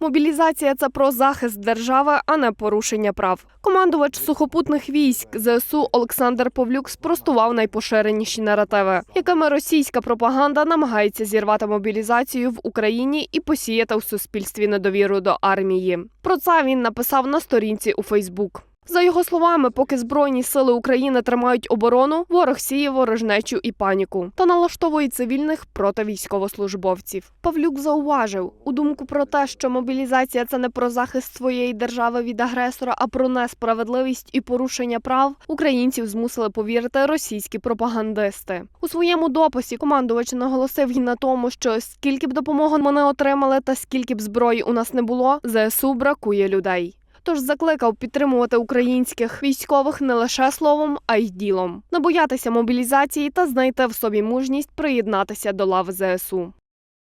Мобілізація це про захист держави, а не порушення прав. Командувач сухопутних військ ЗСУ Олександр Павлюк спростував найпоширеніші наративи, якими російська пропаганда намагається зірвати мобілізацію в Україні і посіяти в суспільстві недовіру до армії. Про це він написав на сторінці у Фейсбук. За його словами, поки збройні сили України тримають оборону, ворог сіє ворожнечу і паніку та налаштовує цивільних проти військовослужбовців. Павлюк зауважив у думку про те, що мобілізація це не про захист своєї держави від агресора, а про несправедливість і порушення прав. Українців змусили повірити російські пропагандисти. У своєму дописі командувач наголосив і на тому, що скільки б допомоги ми не отримали, та скільки б зброї у нас не було, ЗСУ бракує людей. Тож закликав підтримувати українських військових не лише словом, а й ділом, не боятися мобілізації та знайти в собі мужність приєднатися до лав ЗСУ.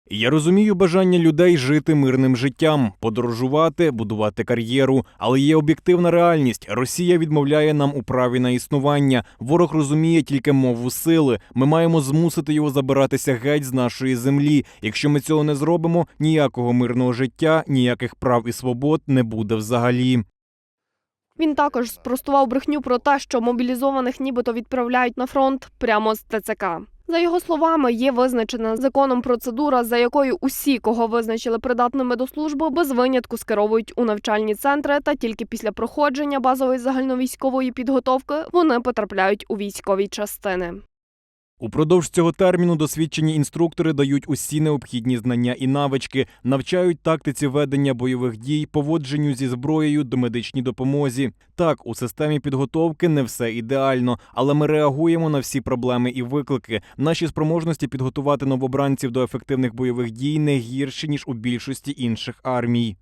Я розумію бажання людей жити мирним життям, подорожувати, будувати кар'єру. Але є об'єктивна реальність. Росія відмовляє нам у праві на існування. Ворог розуміє тільки мову сили. Ми маємо змусити його забиратися геть з нашої землі. Якщо ми цього не зробимо, ніякого мирного життя, ніяких прав і свобод не буде взагалі. Він також спростував брехню про те, що мобілізованих нібито відправляють на фронт прямо з ТЦК. За його словами, є визначена законом процедура, за якою усі, кого визначили придатними до служби, без винятку скеровують у навчальні центри, та тільки після проходження базової загальновійськової підготовки вони потрапляють у військові частини. Упродовж цього терміну досвідчені інструктори дають усі необхідні знання і навички, навчають тактиці ведення бойових дій, поводженню зі зброєю до медичній допомозі. Так, у системі підготовки не все ідеально, але ми реагуємо на всі проблеми і виклики. Наші спроможності підготувати новобранців до ефективних бойових дій не гірші ніж у більшості інших армій.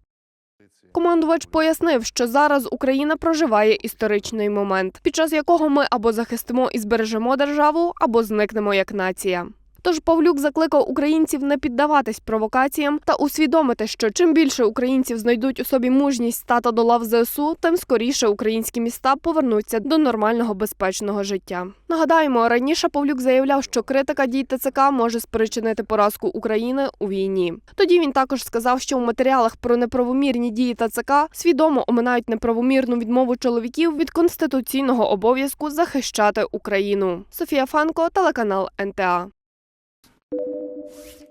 Командувач пояснив, що зараз Україна проживає історичний момент, під час якого ми або захистимо і збережемо державу, або зникнемо як нація. Тож Павлюк закликав українців не піддаватись провокаціям та усвідомити, що чим більше українців знайдуть у собі мужність стати до лав ЗСУ, тим скоріше українські міста повернуться до нормального безпечного життя. Нагадаємо, раніше Павлюк заявляв, що критика дій ТЦК може спричинити поразку України у війні. Тоді він також сказав, що у матеріалах про неправомірні дії ТЦК свідомо оминають неправомірну відмову чоловіків від конституційного обов'язку захищати Україну. Софія Фанко, телеканал НТА. Thank you.